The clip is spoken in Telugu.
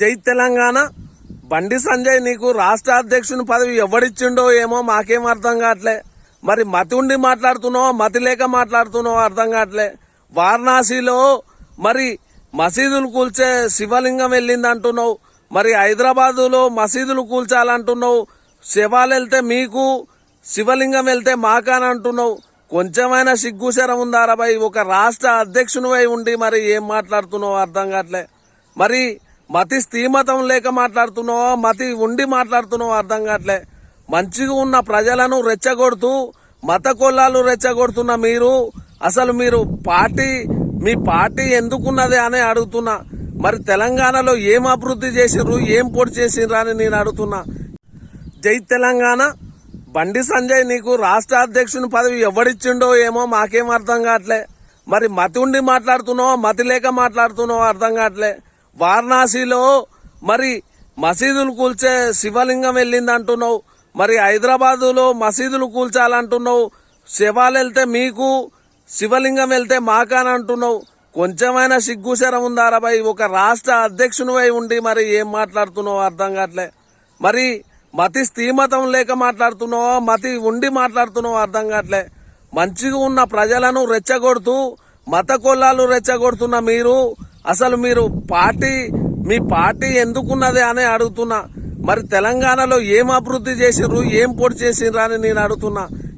జై తెలంగాణ. బండి సంజయ్ నీకు రాష్ట్ర అధ్యక్షుని పదవి ఎవడిచ్చిండో ఏమో మాకేం అర్థం కావట్లే. మరి మతి ఉండి మాట్లాడుతున్నావో మతి లేక మాట్లాడుతున్నావో అర్థం కావట్లే. వారణాసిలో మరి మసీదులు కూల్చే శివలింగం వెళ్ళింది అంటున్నావు మరి హైదరాబాదులో మసీదులు కూల్చాలంటున్నావు. శవాలు వెళ్తే మీకు శివలింగం వెళ్తే మాకాని అంటున్నావు కొంచెమైనా సిగ్గుశరం ఉందారా భయ్? ఒక రాష్ట్ర అధ్యక్షునివై ఉండి మరి ఏం మాట్లాడుతున్నావు అర్థం కావట్లే. మరి మతి స్థీమతం లేక మాట్లాడుతున్నావో? మతి ఉండి మాట్లాడుతున్నావో? అర్థం కావట్లే. మంచిగా ఉన్న ప్రజలను రెచ్చగొడుతూ మత కొల్లాలు రెచ్చగొడుతున్న మీరు అసలు మీరు పార్టీ మీ పార్టీ ఎందుకున్నది అని అడుగుతున్నా. మరి తెలంగాణలో ఏం అభివృద్ధి చేసిర్రు ఏం పొడి చేసిర్రు అని నేను అడుగుతున్నా. జై తెలంగాణ. బండి సంజయ్ నీకు రాష్ట్ర అధ్యక్షుని పదవి ఎవడిచ్చిండో ఏమో మాకేం అర్థం కావట్లే. మరి మతి ఉండి మాట్లాడుతున్నావో? మతి లేక మాట్లాడుతున్నావో? అర్థం కావట్లే. వారణాసిలో మరి మసీదులు కూల్చే శివలింగం వెళ్ళింది అంటున్నావు మరి హైదరాబాదులో మసీదులు కూల్చాలంటున్నావు. శవాలు వెళ్తే మీకు శివలింగం వెళ్తే మాకాని అంటున్నావు కొంచెమైనా సిగ్గుశరం ఉందారా భయ్? ఒక రాష్ట్ర అధ్యక్షునివై ఉండి మరి ఏం మాట్లాడుతున్నావు అర్థం కావట్లే. మరి మతి స్థీమతం లేక మాట్లాడుతున్నావో? మతి ఉండి మాట్లాడుతున్నావో అర్థం కావట్లే. మంచిగా ఉన్న ప్రజలను రెచ్చగొడుతూ మత కొల్లాలు రెచ్చగొడుతున్న మీరు అసలు మీరు పార్టీ మీ పార్టీ ఎందుకున్నది అని అడుగుతున్నా. మరి తెలంగాణలో ఏం అభివృద్ధి చేసిర్రు ఏం పొడి చేసిర్రు అని నేను అడుగుతున్నా.